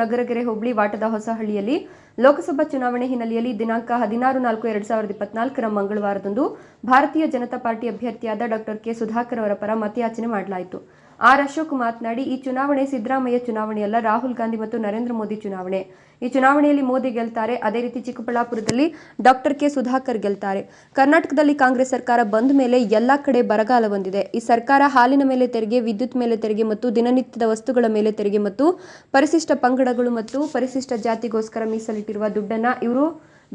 ನಗರಗೆರೆ ಹೋಬಳಿ ವಾಟದ ಹೊಸಹಳ್ಳಿಯಲ್ಲಿ ಲೋಕಸಭಾ ಚುನಾವಣೆ ಹಿನ್ನೆಲೆಯಲ್ಲಿ ದಿನಾಂಕ ಹದಿನಾರು ನಾಲ್ಕು ಎರಡ್ ಸಾವಿರದ ಇಪ್ಪತ್ನಾಲ್ಕರ ಮಂಗಳವಾರದಂದು ಭಾರತೀಯ ಜನತಾ ಪಾರ್ಟಿ ಅಭ್ಯರ್ಥಿಯಾದ ಡಾಕ್ಟರ್ ಕೆ ಸುಧಾಕರ್ ಅವರ ಪರ ಮತಯಾಚನೆ ಮಾಡಲಾಯಿತು. ಆರ್ ಅಶೋಕ್ ಮಾತನಾಡಿ, ಈ ಚುನಾವಣೆ ಸಿದ್ದರಾಮಯ್ಯ ಚುನಾವಣೆಯಲ್ಲ ರಾಹುಲ್ ಗಾಂಧಿ ಮತ್ತು ನರೇಂದ್ರ ಮೋದಿ ಚುನಾವಣೆ. ಈ ಚುನಾವಣೆಯಲ್ಲಿ ಮೋದಿ ಗೆಲ್ತಾರೆ. ಅದೇ ರೀತಿ ಚಿಕ್ಕಬಳ್ಳಾಪುರದಲ್ಲಿ ಡಾಕ್ಟರ್ ಕೆ ಸುಧಾಕರ್ ಗೆಲ್ತಾರೆ. ಕರ್ನಾಟಕದಲ್ಲಿ ಕಾಂಗ್ರೆಸ್ ಸರ್ಕಾರ ಬಂದ ಮೇಲೆ ಎಲ್ಲ ಕಡೆ ಬರಗಾಲ ಬಂದಿದೆ. ಈ ಸರ್ಕಾರ ಹಾಲಿನ ಮೇಲೆ ತೆರಿಗೆ, ವಿದ್ಯುತ್ ಮೇಲೆ ತೆರಿಗೆ ಮತ್ತು ದಿನನಿತ್ಯದ ವಸ್ತುಗಳ ಮೇಲೆ ತೆರಿಗೆ ಮತ್ತು ಪರಿಶಿಷ್ಟ ಪಂಗಡಗಳು ಮತ್ತು ಪರಿಶಿಷ್ಟ ಜಾತಿಗೋಸ್ಕರ ಮೀಸಲಿಟ್ಟಿರುವ ದುಡ್ಡನ್ನ ಇವರು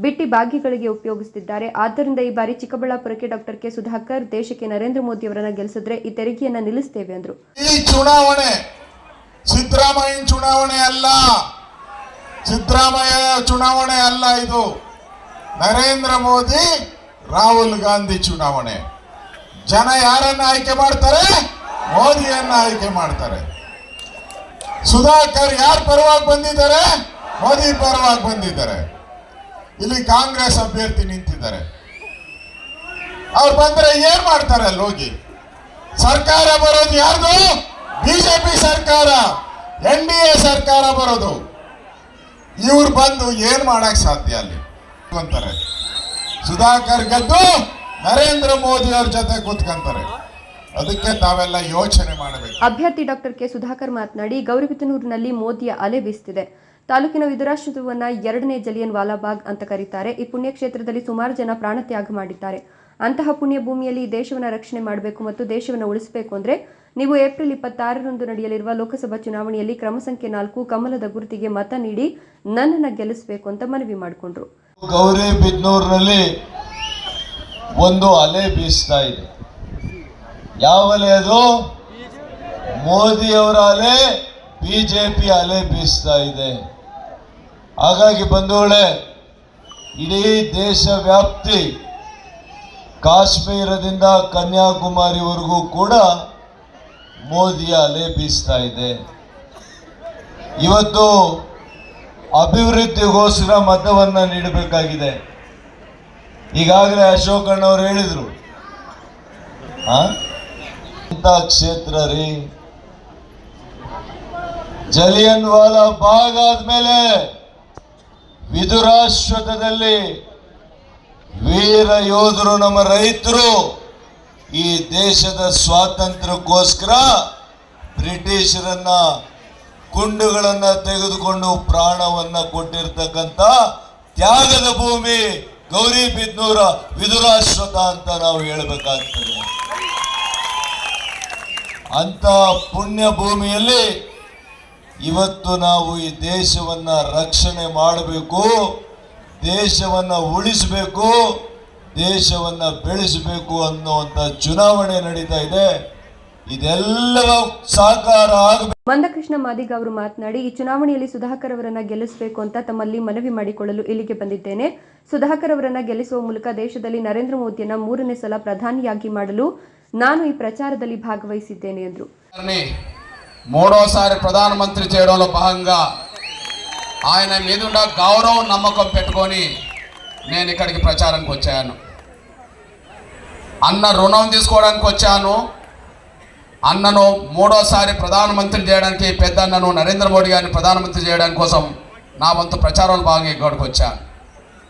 ಬಿಟ್ಟಿ ಭಾಗ್ಯಗಳಿಗೆ ಉಪಯೋಗಿಸುತ್ತಿದ್ದಾರೆ. ಆದ್ದರಿಂದ ಈ ಬಾರಿ ಚಿಕ್ಕಬಳ್ಳಾಪುರಕ್ಕೆ ಡಾಕ್ಟರ್ ಕೆ ಸುಧಾಕರ್, ದೇಶಕ್ಕೆ ನರೇಂದ್ರ ಮೋದಿ ಅವರನ್ನ ಗೆಲ್ಲಿಸಿದ್ರೆ ಈ ತೆರಿಗೆಯನ್ನ ನಿಲ್ಲಿಸ್ತೇವೆ ಅಂದ್ರು. ಈ ಚುನಾವಣೆ ಸಿದ್ದರಾಮಯ್ಯ ಚುನಾವಣೆ ಅಲ್ಲ. ಸಿದ್ದರಾಮಯ್ಯ ಚುನಾವಣೆ ಅಲ್ಲ ಇದು. ನರೇಂದ್ರ ಮೋದಿ, ರಾಹುಲ್ ಗಾಂಧಿ ಚುನಾವಣೆ. ಜನ ಯಾರನ್ನ ಆಯ್ಕೆ ಮಾಡ್ತಾರೆ? ಮೋದಿಯನ್ನ ಆಯ್ಕೆ ಮಾಡ್ತಾರೆ. ಸುಧಾಕರ್ ಯಾರ ಪರವಾಗಿ ಬಂದಿದ್ದಾರೆ? ಮೋದಿ ಪರವಾಗಿ ಬಂದಿದ್ದಾರೆ. ಇಲ್ಲಿ ಕಾಂಗ್ರೆಸ್ ಅಭ್ಯರ್ಥಿ ನಿಂತಿದ್ದಾರೆ. ಅವ್ರು ಬಂದ್ರೆ ಏನ್ ಮಾಡ್ತಾರೆ ಅಲ್ಲಿ ಹೋಗಿ? ಸರ್ಕಾರ ಬರೋದು ಯಾರ್ದು? ಬಿಜೆಪಿ ಸರ್ಕಾರ ಎನ್ ಡಿ ಎ ಸರ್ಕಾರ ಬರೋದು. ಇವ್ರು ಬಂದು ಏನ್ ಮಾಡಕ್ ಸಾಧ್ಯ ಅಲ್ಲಿ? ಅಂತಾರೆ ಸುಧಾಕರ್ ಗೆದ್ದು ನರೇಂದ್ರ ಮೋದಿ ಅವ್ರ ಜೊತೆ ಕೂತ್ಕೊಂತಾರೆ. ಅದಕ್ಕೆ ತಾವೆಲ್ಲ ಯೋಚನೆ ಮಾಡಬೇಕು. ಅಭ್ಯರ್ಥಿ ಡಾಕ್ಟರ್ ಕೆ ಸುಧಾಕರ್ ಮಾತನಾಡಿ, ಗೌರಿಬಿದನೂರಿನಲ್ಲಿ ಮೋದಿಯ ಅಲೆ ಬೀಸ್ತಿದೆ. ತಾಲೂಕಿನ ವಿದುರಾಶ್ವತ್ವವನ್ನ ಎರಡನೇ ಜಲಿಯನ್ ವಾಲಾಬಾಗ್ ಅಂತ ಕರೀತಾರೆ. ಈ ಪುಣ್ಯಕ್ಷೇತ್ರದಲ್ಲಿ ಸುಮಾರು ಜನ ಪ್ರಾಣತ್ಯಾಗ ಮಾಡಿದ್ದಾರೆ. ಅಂತಹ ಪುಣ್ಯ ಭೂಮಿಯಲ್ಲಿ ದೇಶವನ್ನ ರಕ್ಷಣೆ ಮಾಡಬೇಕು ಮತ್ತು ದೇಶವನ್ನು ಉಳಿಸಬೇಕು ಅಂದ್ರೆ ನೀವು ಏಪ್ರಿಲ್ ಇಪ್ಪತ್ತಾರರಂದು ನಡೆಯಲಿರುವ ಲೋಕಸಭಾ ಚುನಾವಣೆಯಲ್ಲಿ ಕ್ರಮ ಸಂಖ್ಯೆ ನಾಲ್ಕು, ಕಮಲದ ಗುರುತಿಗೆ ಮತ ನೀಡಿ ನನ್ನನ್ನ ಗೆಲ್ಲಿಸಬೇಕು ಅಂತ ಮನವಿ ಮಾಡಿಕೊಂಡ್ರು. ಗೌರಿಬಿದ್ನೂರಿನಲ್ಲಿ ಒಂದು ಅಲೆ ಬೀಸ್ತಾ ಇದೆ. ಯಾವ ಅಲೆ ಅದು? ಮೋದಿಯವರ ಅಲೆ, ಬಿಜೆಪಿ ಅಲೆ ಬೀಸ್ತಾ ಇದೆ. ಹಾಗಾಗಿ ಬಂಧುಗಳೇ, ಇಡೀ ದೇಶ ವ್ಯಾಪ್ತಿ ಕಾಶ್ಮೀರದಿಂದ ಕನ್ಯಾಕುಮಾರಿವರೆಗೂ ಕೂಡ ಮೋದಿಯ ಅಲೆ ಬೀಸ್ತಾ ಇದೆ. ಇವತ್ತು ಅಭಿವೃದ್ಧಿಗೋಸ್ಕರ ಮತವನ್ನು ನೀಡಬೇಕಾಗಿದೆ. ಈಗಾಗಲೇ ಅಶೋಕ್ ಅಣ್ಣವ್ರು ಹೇಳಿದ್ರು? ಅಂತ ಕ್ಷೇತ್ರ ರೀ. ಜಲಿಯನ್ ವಾಲಾ ಬಾಗ್ ಆದ್ಮೇಲೆ ವಿದುರಾಶ್ವತದಲ್ಲಿ ವೀರ ಯೋಧರು ನಮ್ಮ ರೈತರು, ಈ ದೇಶದ ಸ್ವಾತಂತ್ರ್ಯಕ್ಕೋಸ್ಕರ ಬ್ರಿಟಿಷರನ್ನ ಕುಂಡುಗಳನ್ನ ತೆಗೆದುಕೊಂಡು ಪ್ರಾಣವನ್ನ ಕೊಟ್ಟಿರ್ತಕ್ಕಂಥ ತ್ಯಾಗದ ಭೂಮಿ ಗೌರಿ ಬಿದ್ನೂರ ವಿದುರಾಶ್ವತ ಅಂತ ನಾವು ಹೇಳಬೇಕಾಗ್ತದೆ. ಅಂತ ಪುಣ್ಯ ಭೂಮಿಯಲ್ಲಿ ಇವತ್ತು ನಾವು ಈ ದೇಶವನ್ನು ರಕ್ಷಣೆ ಮಾಡಬೇಕು ದೇಶವನ್ನು ಉಳಿಸಬೇಕು ದೇಶವನ್ನು ಬೆಳೆಸಬೇಕು ಅನ್ನುವಂಥ ಚುನಾವಣೆ ನಡೀತಾ ಇದೆ. ಇದೆಲ್ಲ ಸಾಕಾರ ಆಗಬೇಕು. ಮಂದಕೃಷ್ಣ ಮಾದಿಗ ಅವರು ಮಾತನಾಡಿ ಈ ಚುನಾವಣೆಯಲ್ಲಿ ಸುಧಾಕರ್ ಅವರನ್ನ ಗೆಲ್ಲಿಸಬೇಕು ಅಂತ ತಮ್ಮಲ್ಲಿ ಮನವಿ ಮಾಡಿಕೊಳ್ಳಲು ಇಲ್ಲಿಗೆ ಬಂದಿದ್ದೇನೆ. ಸುಧಾಕರ್ ಅವರನ್ನ ಗೆಲ್ಲಿಸುವ ಮೂಲಕ ದೇಶದಲ್ಲಿ ನರೇಂದ್ರ ಮೋದಿಯನ್ನ ಮೂರನೇ ಸಲ ಪ್ರಧಾನಿಯಾಗಿ ಮಾಡಲು ನಾನು ಈ ಪ್ರಚಾರದಲ್ಲಿ ಭಾಗವಹಿಸಿದ್ದೇನೆ ಎಂದರು. మూడోసారి ప్రధానమంత్రి చేయడంలో భాగంగా ఆయన మీదున్న గౌరవం నమ్మకం పెట్టుకొని నేను ఇక్కడికి ప్రచారానికి వచ్చాను అన్న రుణం తీసుకోవడానికి వచ్చాను అన్నను మూడోసారి ప్రధానమంత్రి చేయడానికి పెద్దన్నను నరేంద్ర మోడీ గారిని ప్రధానమంత్రి చేయడానికి కోసం నా వంతు ప్రచారంలో భాగంగా ఇక్కడికి వచ్చాను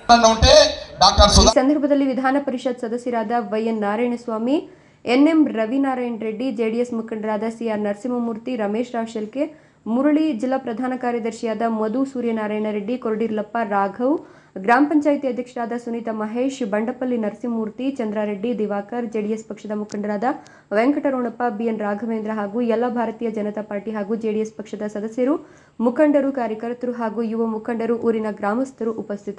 నన్ను ఉంటే డాక్టర్ ಈ సుధా ಸಂದರ್ಭದಲ್ಲಿ ವಿಧಾನ ಪರಿಷತ್ ಸದಸ್ಯರಾದ YN Narayanaswamy N M Ravinarayana Reddy, JDS ಮುಖಂಡರಾದ ಸಿಆರ್ ನರಸಿಂಹಮೂರ್ತಿ, ರಮೇಶ್ ರಾವ್ ಶೆಲ್ಕೆ, ಮುರಳಿ ಜಿಲ್ಲಾ ಪ್ರಧಾನ ಕಾರ್ಯದರ್ಶಿಯಾದ ಮಧು ಸೂರ್ಯನಾರಾಯಣ ರೆಡ್ಡಿ, ಕೊರಡಿರ್ಲಪ್ಪ ರಾಘವ್, ಗ್ರಾಮ ಪಂಚಾಯಿತಿ ಅಧ್ಯಕ್ಷರಾದ ಸುನೀತಾ ಮಹೇಶ್, ಬಂಡಪಲ್ಲಿ ನರಸಿಂಹಮೂರ್ತಿ, ಚಂದ್ರಾರೆಡ್ಡಿ ದಿವಾಕರ್, ಜೆಡಿಎಸ್ ಪಕ್ಷದ ಮುಖಂಡರಾದ ವೆಂಕಟರೋಣಪ್ಪ ಬಿಎನ್ ರಾಘವೇಂದ್ರ ಹಾಗೂ ಎಲ್ಲ ಭಾರತೀಯ ಜನತಾ ಪಾರ್ಟಿ ಹಾಗೂ ಜೆಡಿಎಸ್ ಪಕ್ಷದ ಸದಸ್ಯರು, ಮುಖಂಡರು, ಕಾರ್ಯಕರ್ತರು ಹಾಗೂ ಯುವ ಮುಖಂಡರು, ಊರಿನ ಗ್ರಾಮಸ್ಥರು ಉಪಸ್ಥಿತರು